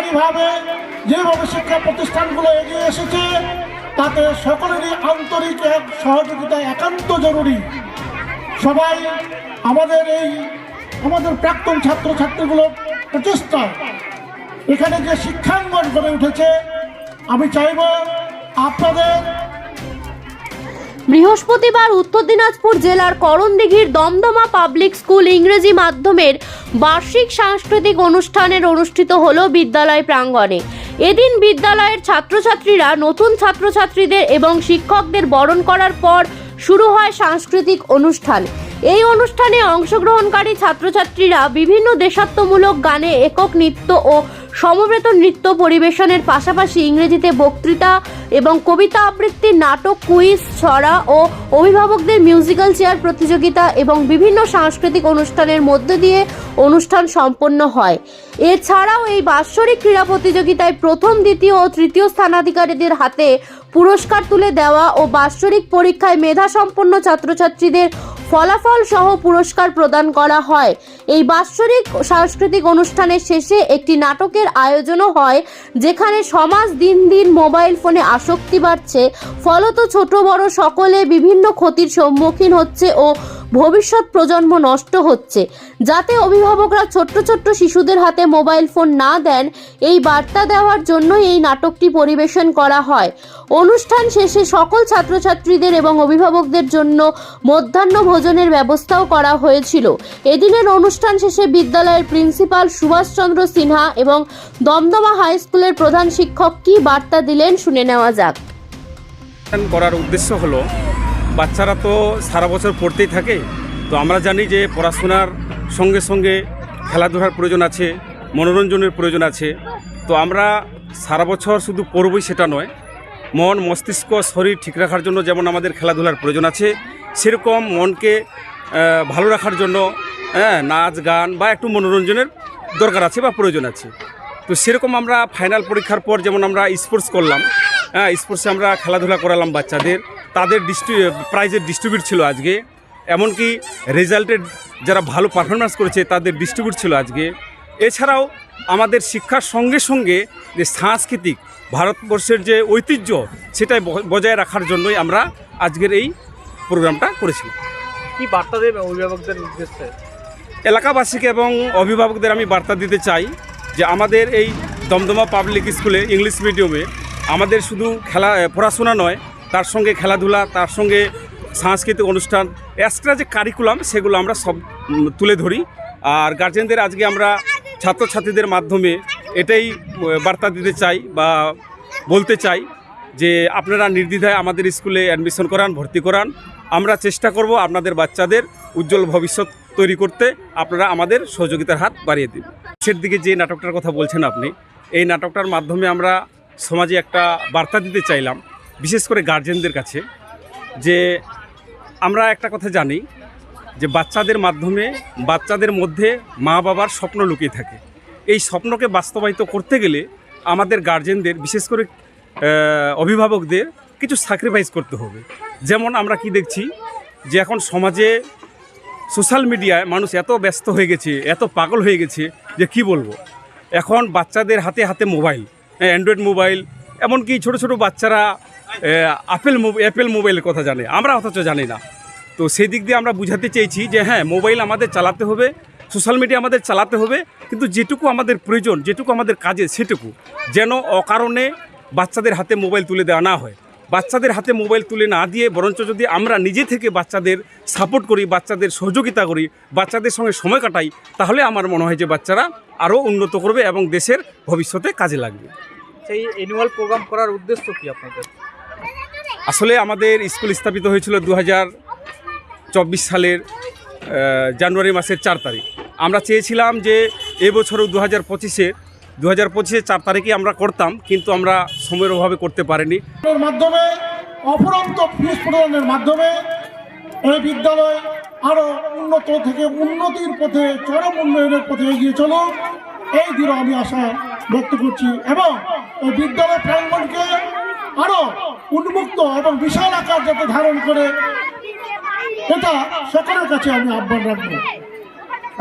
সরকারিভাবে যেভাবে শিক্ষা প্রতিষ্ঠানগুলো এগিয়ে এসেছে, তাতে সকলেরই আন্তরিক এক সহযোগিতা একান্ত জরুরি। সবাই আমাদের এই, আমাদের প্রাক্তন ছাত্রছাত্রীগুলোর প্রচেষ্টা এখানে যে শিক্ষাঙ্গন গড়ে উঠেছে, আমি চাইব আপনাদের বৃহস্পতিবার উত্তর দিনাজপুর জেলার করণদিঘির দমদমা পাবলিক স্কুল ইংরেজি মাধ্যমের বার্ষিক সাংস্কৃতিক অনুষ্ঠানের অনুষ্ঠিত হল বিদ্যালয় প্রাঙ্গণে। এদিন বিদ্যালয়ের ছাত্রছাত্রীরা, নতুন ছাত্রছাত্রীদের এবং শিক্ষকদের বরণ করার পর শুরু হয় সাংস্কৃতিক অনুষ্ঠান। এই অনুষ্ঠানে অংশগ্রহণকারী ছাত্রছাত্রীরা বিভিন্ন দেশাত্মমূলক গানে একক নৃত্য ও সমবেত নৃত্য পরিবেশনের পাশাপাশি ইংরেজিতে বক্তৃতা এবং কবিতা আবৃত্তি, নাটক, কুইজ, ছড়া ও অভিভাবকদের মিউজিক্যাল চেয়ার প্রতিযোগিতা এবং বিভিন্ন সাংস্কৃতিক অনুষ্ঠানের মধ্য দিয়ে অনুষ্ঠান সম্পন্ন হয়। এছাড়াও এই বাৎসরিক ক্রীড়া প্রতিযোগিতায় প্রথম, দ্বিতীয় ও তৃতীয় স্থানাধিকারীদের হাতে পুরস্কার তুলে দেওয়া ও বাৎসরিক পরীক্ষায় মেধাসম্পন্ন ছাত্রছাত্রীদের ফলাফল সহ পুরস্কার প্রদান করা হয়। এই বাৎসরিক সাংস্কৃতিক অনুষ্ঠানের শেষে একটি নাটকের আয়োজনও হয়, যেখানে সমাজ দিন দিন মোবাইল ফোনে আসক্তি বাড়ছে। ফলত ছোট বড় সকলে বিভিন্ন ক্ষতির সম্মুখীন হচ্ছে ও ভবিষ্যৎ প্রজন্ম নষ্ট হচ্ছে। যাতে অভিভাবকরা ছোট্ট ছোট্ট শিশুদের হাতে মোবাইল ফোন না দেন, এই বার্তা দেওয়ার জন্য এই নাটকটি পরিবেশন করা হয়। অনুষ্ঠান শেষে সকল ছাত্রছাত্রীদের এবং অভিভাবকদের জন্য মধ্যাহ্ন ভোজনের ব্যবস্থাও করা হয়েছিল। এদিনের অনুষ্ঠান শেষে বিদ্যালয়ের প্রিন্সিপাল সুভাষচন্দ্র সিনহা এবং দমদমা হাই স্কুলের প্রধান শিক্ষক কী বার্তা দিলেন শুনে নেওয়া যাক। করার উদ্দেশ্য হলো বাচ্চারা তো সারা বছর পড়তেই থাকে। তো আমরা জানি যে পড়াশোনার সঙ্গে সঙ্গে খেলাধুলার প্রয়োজন আছে, মনোরঞ্জনের প্রয়োজন আছে। তো আমরা সারা বছর শুধু পড়বই সেটা নয়, মন, মস্তিষ্ক, শরীর ঠিক রাখার জন্য যেমন আমাদের খেলাধুলার প্রয়োজন আছে, সেরকম মনকে ভালো রাখার জন্য হ্যাঁ নাচ, গান বা একটু মনোরঞ্জনের দরকার আছে বা প্রয়োজন আছে। তো সেরকম আমরা ফাইনাল পরীক্ষার পর যেমন আমরা স্পোর্টস করলাম হ্যাঁ স্পোর্টসে আমরা খেলাধুলা করালাম বাচ্চাদের। তাদের ডিস্ট্রি প্রাইজের ডিস্ট্রিবিউট ছিল আজকে। এমনকি রেজাল্টের যারা ভালো পারফরমেন্স করেছে তাদের ডিস্ট্রিবিউট ছিল আজকে। এছাড়াও আমাদের শিক্ষার সঙ্গে সঙ্গে যে সাংস্কৃতিক ভারতবর্ষের যে ঐতিহ্য সেটাই বজায় রাখার জন্যই আমরা আজকের এই প্রোগ্রামটা করেছিলাম। কি বার্তা দেবে অভিভাবকদের উদ্দেশ্যে? এলাকাবাসীকে এবং অভিভাবকদের আমি বার্তা দিতে চাই যে আমাদের এই দমদমা পাবলিক স্কুলে ইংলিশ মিডিয়ামে আমাদের শুধু খেলা পড়াশোনা নয় তার সঙ্গে খেলাধুলা, তার সঙ্গে সাংস্কৃতিক অনুষ্ঠান এক্সট্রা যে কারিকুলাম সেগুলো আমরা সব তুলে ধরি। আর গার্জেনদের আজকে আমরা ছাত্রছাত্রীদের মাধ্যমে এটাই বার্তা দিতে চাই বা বলতে চাই যে আপনারা নির্দ্বিধায় আমাদের স্কুলে অ্যাডমিশন করান, ভর্তি করান। আমরা চেষ্টা করব আপনাদের বাচ্চাদের উজ্জ্বল ভবিষ্যৎ তৈরি করতে। আপনারা আমাদের সহযোগিতার হাত বাড়িয়ে দিন। শেষের দিকে যে নাটকটার কথা বলছেন আপনি, এই নাটকটার মাধ্যমে আমরা সমাজে একটা বার্তা দিতে চাইলাম বিশেষ করে গার্জেনদের কাছে, যে আমরা একটা কথা জানি যে বাচ্চাদের মাধ্যমে, বাচ্চাদের মধ্যে মা বাবার স্বপ্ন লুকিয়ে থাকে। এই স্বপ্নকে বাস্তবায়িত করতে গেলে আমাদের গার্জেনদের বিশেষ করে অভিভাবকদের কিছু স্যাক্রিফাইস করতে হবে। যেমন আমরা কি দেখছি যে এখন সমাজে সোশ্যাল মিডিয়ায় মানুষ এত ব্যস্ত হয়ে গেছে, এত পাগল হয়ে গেছে যে কি বলব? এখন বাচ্চাদের হাতে হাতে মোবাইল অ্যান্ড্রয়েড মোবাইল এমনকি ছোট ছোট বাচ্চারা আপেল অ্যাপেল মোবাইলের কথা জানে। আমরা অথচ জানি না। তো সেই দিক দিয়ে আমরা বুঝাতে চেয়েছি যে হ্যাঁ মোবাইল আমাদের চালাতে হবে সোশ্যাল মিডিয়া আমাদের চালাতে হবে, কিন্তু যেটুকু আমাদের প্রয়োজন, যেটুকু আমাদের কাজে, সেটুকু। যেন অকারণে বাচ্চাদের হাতে মোবাইল তুলে দেওয়া না হয়। বাচ্চাদের হাতে মোবাইল তুলে না দিয়ে, বরঞ্চ যদি আমরা নিজে থেকে বাচ্চাদের সাপোর্ট করি, বাচ্চাদের সহযোগিতা করি, বাচ্চাদের সঙ্গে সময় কাটাই, তাহলে আমার মনে হয় যে বাচ্চারা আরও উন্নত করবে এবং দেশের ভবিষ্যতে কাজে লাগবে। সেই অ্যানুয়াল প্রোগ্রাম করার উদ্দেশ্য কী আপনাদের? আসলে আমাদের স্কুল স্থাপিত হয়েছিল দু চব্বিশ সালের জানুয়ারি মাসের চার তারিখ। আমরা চেয়েছিলাম যে এবছরও দু হাজার পঁচিশে দু হাজার পঁচিশে চার তারিখে আমরা করতাম, কিন্তু আমরা সময়ের অভাবে করতে পারিনি। মাধ্যমে, অফুরন্ত ফিস প্রদানের মাধ্যমে এই বিদ্যালয় আরও উন্নত থেকে উন্নতির পথে, চরম উন্নয়নের পথে এগিয়ে চলুক, এই দৃঢ় আমি আশা ব্যক্ত করছি। এবং এই বিদ্যালয় প্রাঙ্গণকে আরও উন্মুক্ত এবং বিশাল আকার যাতে ধারণ করে এটা সকলের কাছে আমি আহ্বান রাখব।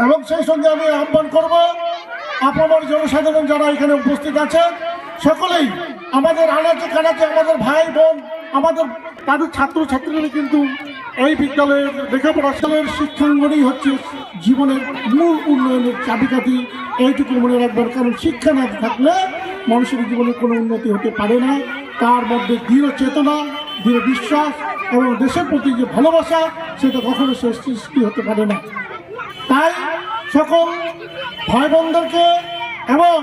এবং সেই সঙ্গে আমি আহ্বান করব আপনার জনসাধারণ যারা এখানে উপস্থিত আছেন, সকলেই আমাদের আনাচে কানাচে আমাদের ভাই, বোন, আমাদের তাদের ছাত্র ছাত্রীরা কিন্তু এই বিদ্যালয়ের লেখাপড়া সালের শিক্ষাঙ্গনই হচ্ছে জীবনের মূল উন্নয়নের চাবিকাঠি। এইটুকু মনে রাখবার কারণ শিক্ষা না থাকলে মানুষের জীবনে কোনো উন্নতি হতে পারে না। তার মধ্যে দৃঢ় চেতনা, দৃঢ় বিশ্বাস এবং দেশের প্রতি যে ভালোবাসা, সেটা কখনো শেষ সৃষ্টি হতে পারে না। তাই সকল ভাই বোনদেরকে এবং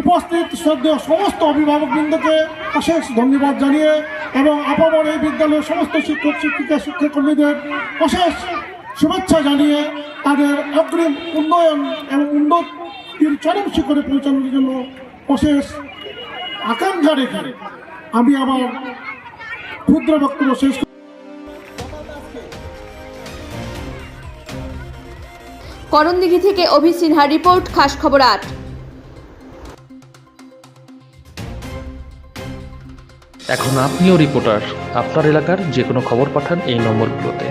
উপস্থিত শ্রদ্ধেয় সমস্ত অভিভাবকবৃন্দকে অশেষ ধন্যবাদ জানিয়ে এবং আপামর এই বিদ্যালয়ের সমস্ত শিক্ষক, শিক্ষিকা, শিক্ষাকর্মীদের অশেষ শুভেচ্ছা জানিয়ে তাদের অগ্রিম উন্নয়ন এবং উন্নতির চরম শিখরে পৌঁছানোর জন্য অশেষ আকাঙ্ক্ষা রেখে আমি আমার ক্ষুদ্র বক্তব্য শেষ করণদিঘি থেকে অভি সিনহা রিপোর্ট খাস খবর আট। এখন আপনিও রিপোর্টার। আপনার এলাকার যে কোনো খবর পাঠান এই নম্বরগুলোতে।